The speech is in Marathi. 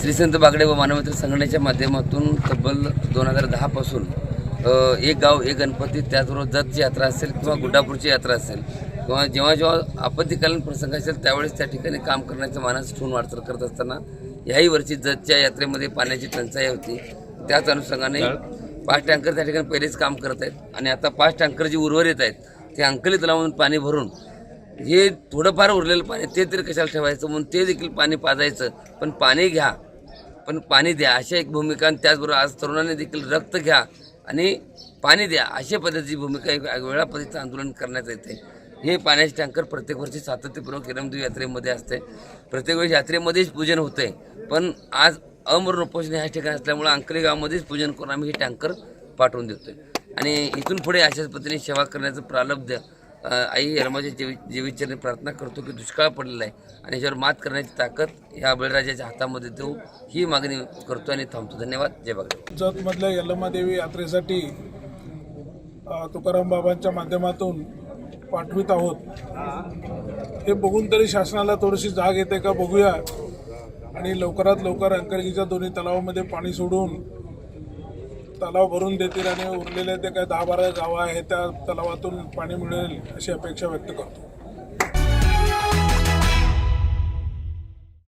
श्री संत बागडे व मानवमित्र संघटनेच्या माध्यमातून तब्बल दोन हजार दहापासून एक गाव एक गणपती त्याचबरोबर जतची यात्रा असेल किंवा गुड्डापूरची यात्रा असेल किंवा जेव्हा जेव्हा आपत्तीकालीन प्रसंग असेल त्यावेळेस त्या ठिकाणी काम करण्याचं मानस ठेवून वाटचाल करत असताना याही वर्षी जतच्या यात्रेमध्ये पाण्याची टंचाई होती. त्याच अनुषंगाने पाच टँकर त्या ठिकाणी पहिलेच काम करत आहेत आणि आता पाच टँकर जे उर्वरित आहेत ते अंकली तलावातून पाणी भरून हे थोडंफार उरलेलं पाणी ते तरी कशाला ठेवायचं? म्हणून ते देखील पाणी पाजायचं. पण पाणी घ्या. पण पाणी द्या अशा एक भूमिका आणि त्याचबरोबर आज तरुणांनी देखील रक्त घ्या आणि पाणी द्या अशा पद्धतीची भूमिका एक वेगळ्या पद्धतीचं आंदोलन करण्यात येते. हे पाण्याचे टँकर प्रत्येक वर्षी सातत्यपूर्वक हिरमदेव यात्रेमध्ये असते. प्रत्येक वेळेस यात्रेमध्येच पूजन होते. पण आज अमरण उपोषण ह्या ठिकाणी असल्यामुळे अंकली गावामध्येच पूजन करून आम्ही हे टँकर पाठवून देतो आणि इथून पुढे अशाच पद्धतीने सेवा करण्याचं प्रारब्ध आई यरमाच्या जीवी जीवितचरणी प्रार्थना करतो की दुष्काळ पडलेला आहे आणि याच्यावर मात करण्याची ताकद ह्या बळीराजाच्या हातामध्ये देऊ ही मागणी करतो आणि थांबतो. धन्यवाद. जय बागडे जतमधल्या यल्लमादेवी यात्रेसाठी तुकाराम बाबांच्या माध्यमातून पाठवित आहोत. हे बघून तरी शासनाला थोडीशी जाग येते का बघूया. आणि लवकरात लवकर अंकरगीच्या दोन्ही तलावामध्ये पाणी सोडून तलाव भरून देतील आणि उरलेले ते काय दहा बारा गावं आहेत त्या तलावातून पाणी मिळेल अशी अपेक्षा व्यक्त करतो.